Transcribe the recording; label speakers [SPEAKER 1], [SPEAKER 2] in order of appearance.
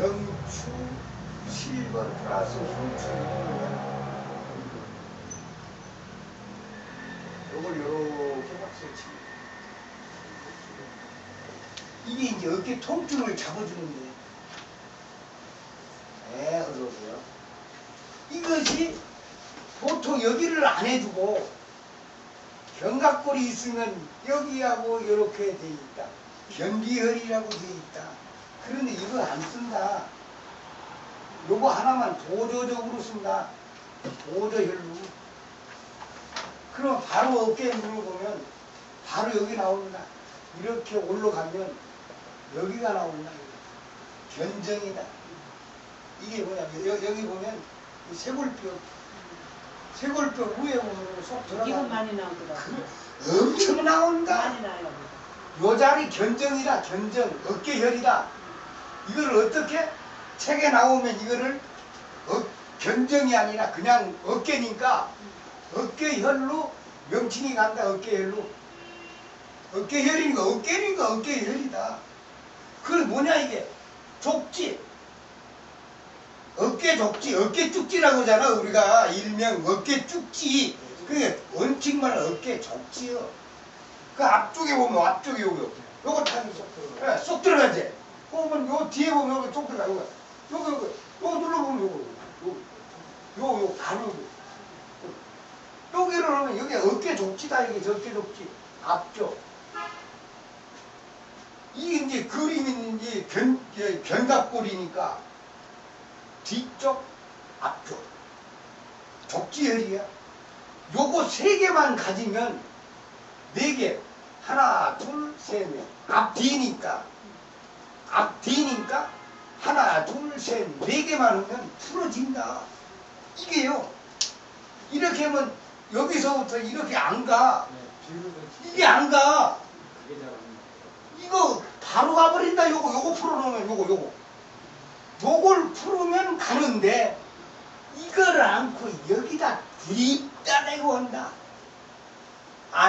[SPEAKER 1] 경추 7번 플러스 후추 요걸 요렇게 칩니다. 이게 이제 어깨 통증을 잡아주는데 네, 어서 오세요. 이것이 보통 여기를 안 해주고 견갑골이 있으면 여기하고 이렇게 돼 있다. 견기혈이라고 돼 있다. 그런데 이거 안 쓴다. 요거 하나만 보조적으로 쓴다. 보조혈로. 그럼 바로 어깨에 물어보면 바로 여기 나옵니다. 이렇게 올라가면 여기가 나온다. 견정이다. 이게 뭐냐면 여, 여기 보면 이 쇄골뼈 쇄골뼈 위에 보면 속
[SPEAKER 2] 이거
[SPEAKER 1] 들어가
[SPEAKER 2] 많이 나오더라고.
[SPEAKER 1] 엄청 나온다.
[SPEAKER 2] 많이 나요.
[SPEAKER 1] 요 자리 견정이다 견정 어깨혈이다 이걸 어떻게 책에 나오면 이거를 어, 견정이 아니라 그냥 어깨니까 어깨혈로 명칭이 간다 어깨혈로. 어깨혈이니까 어깨니까 어깨혈이다. 그걸 뭐냐 이게? 족지. 어깨 족지 어깨 쭉지라고 하잖아 우리가. 일명 어깨 쭉지. 그게 원칙만 어깨 족지요. 그 앞쪽에 보면 앞쪽에 요거 요거 타는 쏙 들어가. 예, 보면 요 뒤에 보면 쏙 들어가. 요거 요거 요거 요거 눌러보면 요거 요거 요거 바로 요거. 여기를 하면 여기 어깨 족지다 이게 어깨 족지 앞쪽. 이게 이제 이제 견 견갑골이니까 뒤쪽 앞쪽 족지혈이야. 요거 세 개만 가지면 네 개. 하나, 둘, 셋, 넷. 앞뒤니까. 앞뒤니까 하나, 둘, 셋, 네 개만 하면 풀어진다. 이게요. 이렇게 하면 여기서부터 이렇게 안 가. 이게 안 가. 이거 바로 가버린다. 요거, 요거 풀어놓으면 요거, 요거. 요걸 풀으면 가는데 이걸 안고 여기다 뒤따내고 한다. 안